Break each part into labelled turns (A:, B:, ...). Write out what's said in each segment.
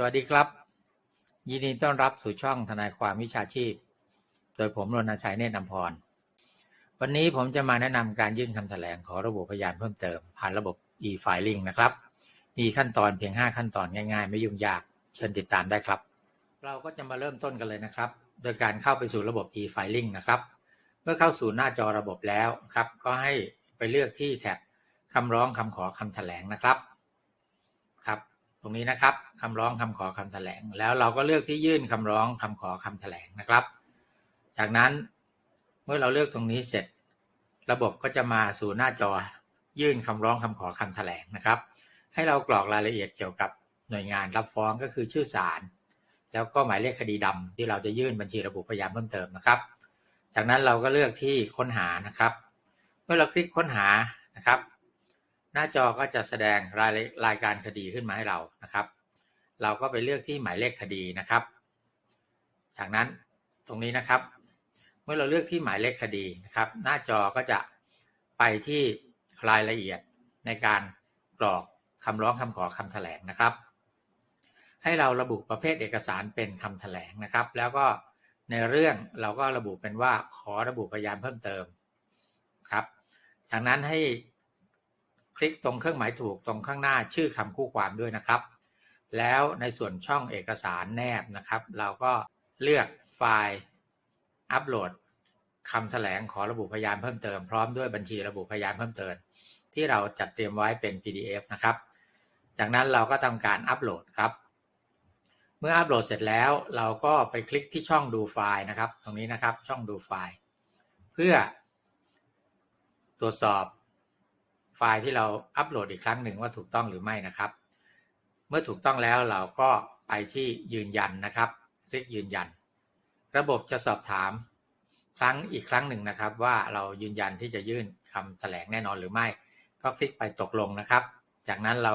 A: สวัสดีครับ ยินดีต้อนรับสู่ช่องทนายความวิชาชีพ โดยผมรณชัยเนตรนำพร วันนี้ผมจะมาแนะนำการยื่นคำแถลงขอระบุพยานเพิ่มเติม ผ่านระบบ e-filing นะครับ มีขั้นตอนเพียง 5 ขั้นตอนง่ายๆ ไม่ยุ่งยาก เชิญติดตามได้ครับ เราก็จะมาเริ่มต้นกันเลยนะครับ โดยการเข้าไปสู่ระบบ e-filing นะครับ เมื่อเข้าสู่หน้าจอระบบแล้วครับ ก็ให้ไปเลือกที่แท็บคำร้องคำขอคำแถลงนะครับ รงนี้นะครับคำร้องคำขอคำแถลง แล้วเราก็เลือกที่ยื่นคำร้องคำขอคำแถลงนะครับ จากนั้นเมื่อเราเลือกตรงนี้เสร็จ ระบบก็จะมาสู่หน้าจอยื่นคำร้องคำขอคำแถลงนะครับ ให้เรากรอกรายละเอียดเกี่ยวกับหน่วยงานรับฟ้องก็คือชื่อศาลแล้วก็หมายเลขคดีดำที่เราจะยื่นบัญชีระบุพยานเพิ่มเติมนะครับ จากนั้นเราก็เลือกที่ค้นหานะครับ เมื่อเราคลิกค้นหานะครับ หน้าจอก็จะแสดงรายรายการคดีขึ้นมาให้เรานะครับ เราก็ไปเลือกที่หมายเลขคดีนะครับ จากนั้นตรงนี้นะครับ เมื่อเราเลือกที่หมายเลขคดีนะครับ หน้าจอก็จะไปที่รายละเอียดในการกรอกคำร้องคำขอคำแถลงนะครับ ให้เราระบุประเภทเอกสารเป็นคำแถลงนะครับ แล้วก็ในเรื่องเราก็ระบุเป็นว่าขอระบุพยานเพิ่มเติมครับ จากนั้นให้ คลิกตรงเครื่องหมายถูกตรงข้างหน้าชื่อคำคู่ความด้วยนะครับ แล้วในส่วนช่องเอกสารแนบนะครับ เราก็เลือกไฟล์อัปโหลดคำแถลงขอระบุพยานเพิ่มเติมพร้อมด้วยบัญชีระบุพยานเพิ่มเติม ที่เราจัดเตรียมไว้เป็น PDF นะครับ จากนั้นเราก็ทำการอัปโหลดครับ เมื่ออัปโหลดเสร็จแล้วเราก็ไปคลิกที่ช่องดูไฟล์นะครับ ตรงนี้นะครับช่องดูไฟล์ เพื่อตรวจสอบ ไฟล์ที่เราอัปโหลดอีกครั้งหนึ่งว่าถูกต้องหรือไม่นะครับ เมื่อถูกต้องแล้วเราก็ไปที่ยืนยันนะครับคลิกยืนยัน ระบบจะสอบถามครั้งอีกครั้งหนึ่งนะครับ ว่าเรายืนยันที่จะยื่นคำแถลงแน่นอนหรือไม่ ก็คลิกไปตกลงนะครับ จากนั้นเรา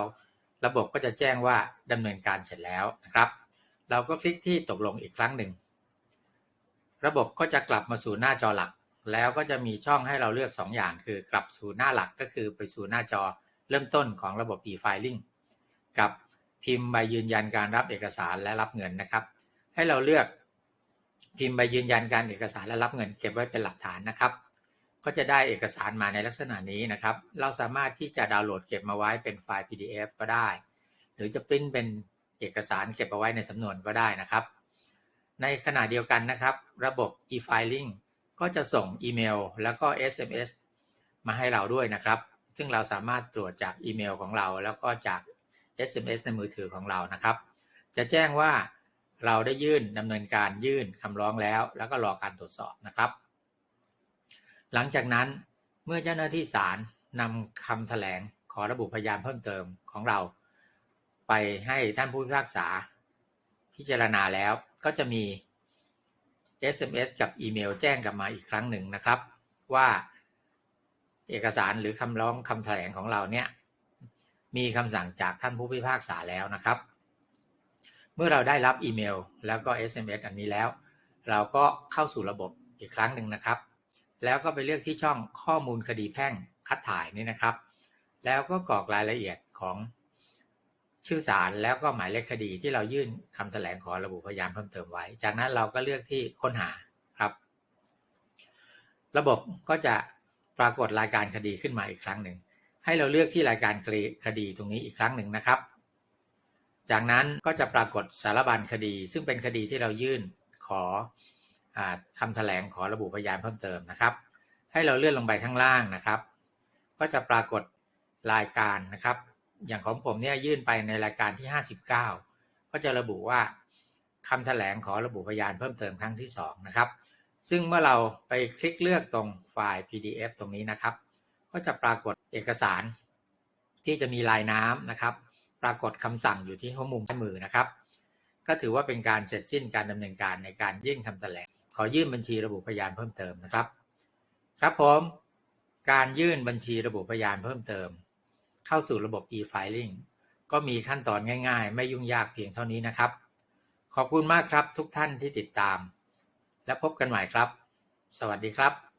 A: ระบบก็จะแจ้งว่าดำเนินการเสร็จแล้วนะครับ เราก็คลิกที่ตกลงอีกครั้งหนึ่ง ระบบก็จะกลับมาสู่หน้าจอหลัก แล้วก็จะมีช่องให้เราเลือก 2 อย่าง คือกลับสู่หน้าหลักก็คือไปสู่หน้าจอเริ่มต้นของระบบ e-filing กับพิมพ์ใบยืนยันการรับเอกสารและรับเงินนะครับ ให้เราเลือกพิมพ์ใบยืนยันการเอกสารและรับเงิน เก็บไว้เป็นหลักฐานนะครับ ก็จะได้เอกสารมาในลักษณะนี้นะครับ เราสามารถที่จะดาวน์โหลดเก็บมาไว้เป็นไฟล์ PDF ก็ได้ หรือจะปริ้นเป็นเอกสารเก็บเอาไว้ในสำนวนก็ได้นะครับ ในขณะเดียวกันนะครับ ระบบ e-filing ก็จะส่งอีเมลแล้วก็ SMS มาให้เราด้วยนะครับ ซึ่งเราสามารถตรวจจากอีเมลของเรา แล้วก็จาก SMS ในมือถือของเรานะครับ จะแจ้งว่าเราได้ยื่นดำเนินการยื่นคำร้องแล้ว แล้วก็รอการตรวจสอบนะครับ หลังจากนั้นเมื่อเจ้าหน้าที่ศาลนำคำแถลงขอระบุพยานเพิ่มเติมของเรา ไปให้ท่านผู้พิพากษาพิจารณาแล้วก็จะมี SMS กับอีเมลแจ้งกลับมาอีกครั้งหนึ่งนะครับ ว่าเอกสารหรือคำร้องคำแถลงของเราเนี่ยมีคำสั่งจากท่านผู้พิพากษาแล้วนะครับ เมื่อเราได้รับอีเมลแล้วก็ SMS อันนี้แล้ว เราก็เข้าสู่ระบบอีกครั้งหนึ่งนะครับ แล้วก็ไปเลือกที่ช่องข้อมูลคดีแพ่งคัดถ่ายนี่นะครับ แล้วก็กรอกรายละเอียดของ ชื่อสารแล้วก็หมายเลขคดีที่เรายื่นคำแถลงขอระบุพยานเพิ่มเติมไว้ จากนั้นเราก็เลือกที่ค้นหาครับ ระบบก็จะปรากฏรายการคดีขึ้นมาอีกครั้งหนึ่ง ให้เราเลือกที่รายการคดีตรงนี้อีกครั้งหนึ่งนะครับ จากนั้นก็จะปรากฏสารบัญคดี ซึ่งเป็นคดีที่เรายื่นขออคำแถลงขอระบุพยานเพิ่มเติมนะครับ ให้เราเลื่อนลงไปข้างล่างนะครับ ก็จะปรากฏรายการนะครับ อย่างของผมเนี่ยยื่นไปในรายการที่ 59 ก็จะระบุว่าคำแถลงขอระบุพยานเพิ่มเติมครั้งที่ 2 นะครับ ซึ่งเมื่อเราไปคลิกเลือกตรงไฟล์ PDF ตรงนี้นะครับ ก็จะปรากฏเอกสารที่จะมีลายน้ำนะครับ ปรากฏคำสั่งอยู่ที่หัวมุมซ้ายมือนะครับ ก็ถือว่าเป็นการเสร็จสิ้นการดำเนินการในการยื่นคำแถลง ขอยื่นบัญชีระบุพยานเพิ่มเติมนะครับ ครับผม การยื่นบัญชีระบุพยานเพิ่มเติม เข้าสู่ระบบ e-filing ก็มีขั้นตอนง่ายๆ ไม่ยุ่งยากเพียงเท่านี้นะครับ ขอบคุณมากครับทุกท่านที่ติดตาม และพบกันใหม่ครับ สวัสดีครับ